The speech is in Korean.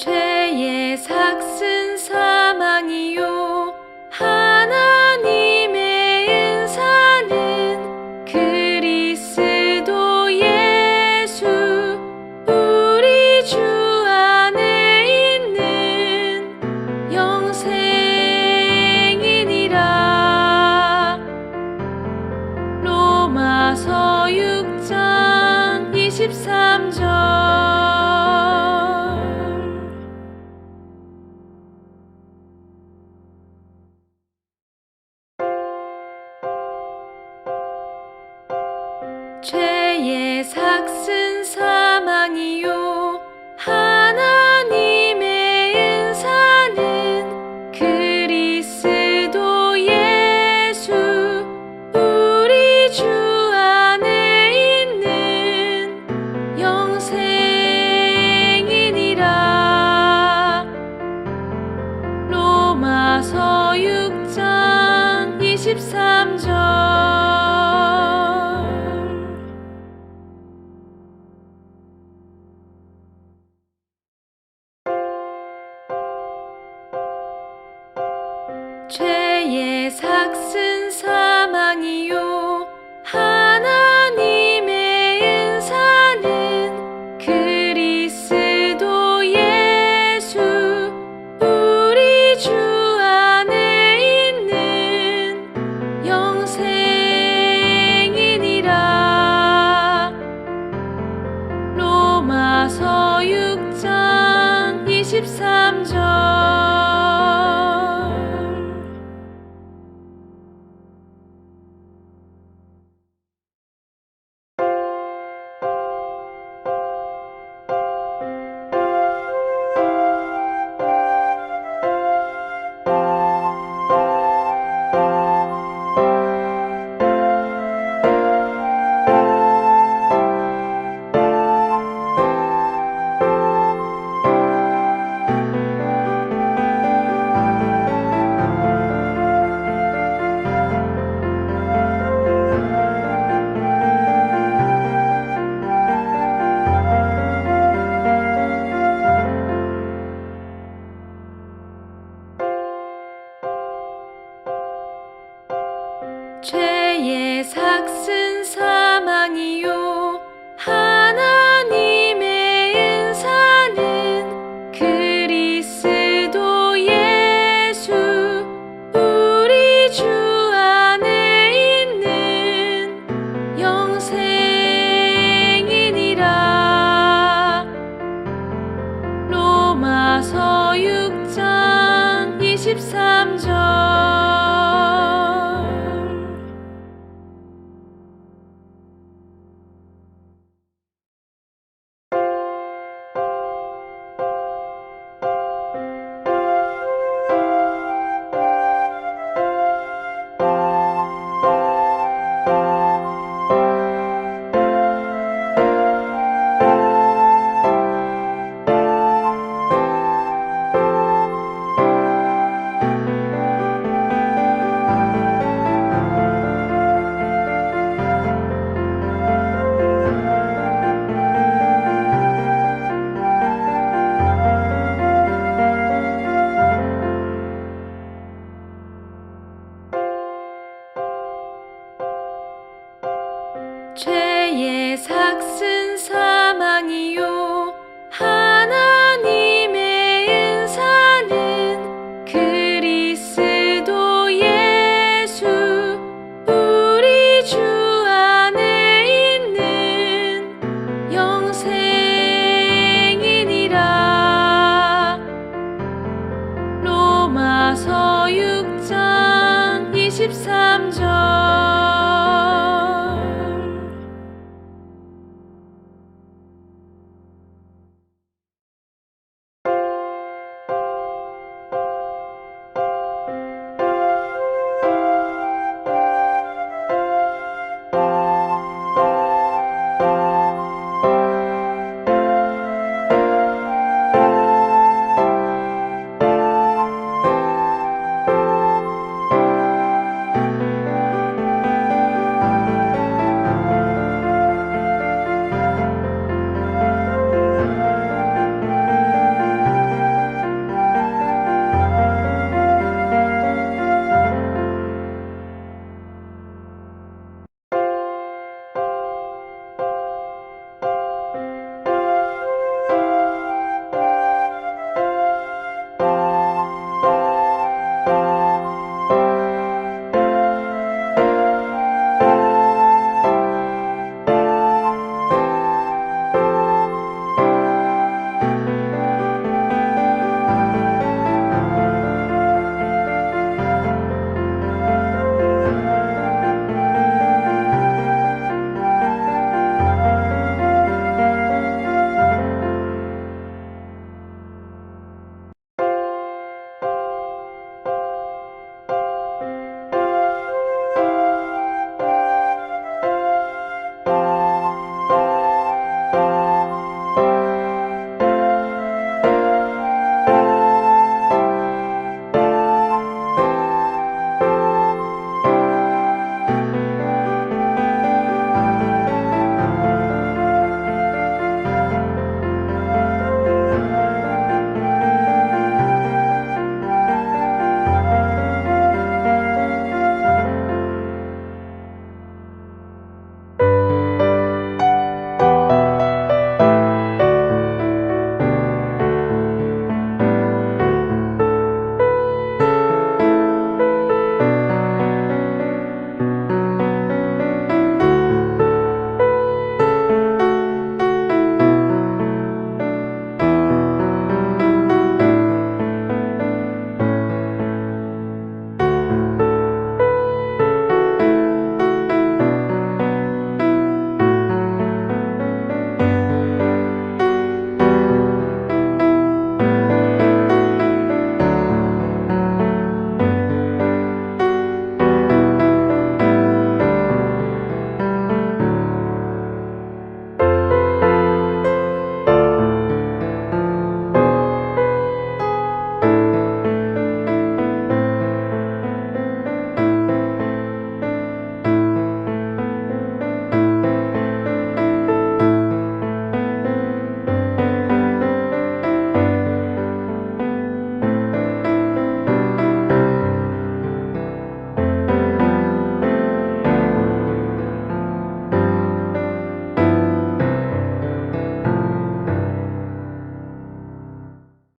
죄의 삭슨 사망이요. 하나님의 은사는 그리스도 예수 우리 주 안에 있는 영생이니라. 로마서 6장 23절 죄의 죄 나의 삭슨 사 죄의 삭슨 사망이요. 하나님의 은사는 그리스도 예수 우리 주 안에 있는 영생이니라. 로마서 6장 23절.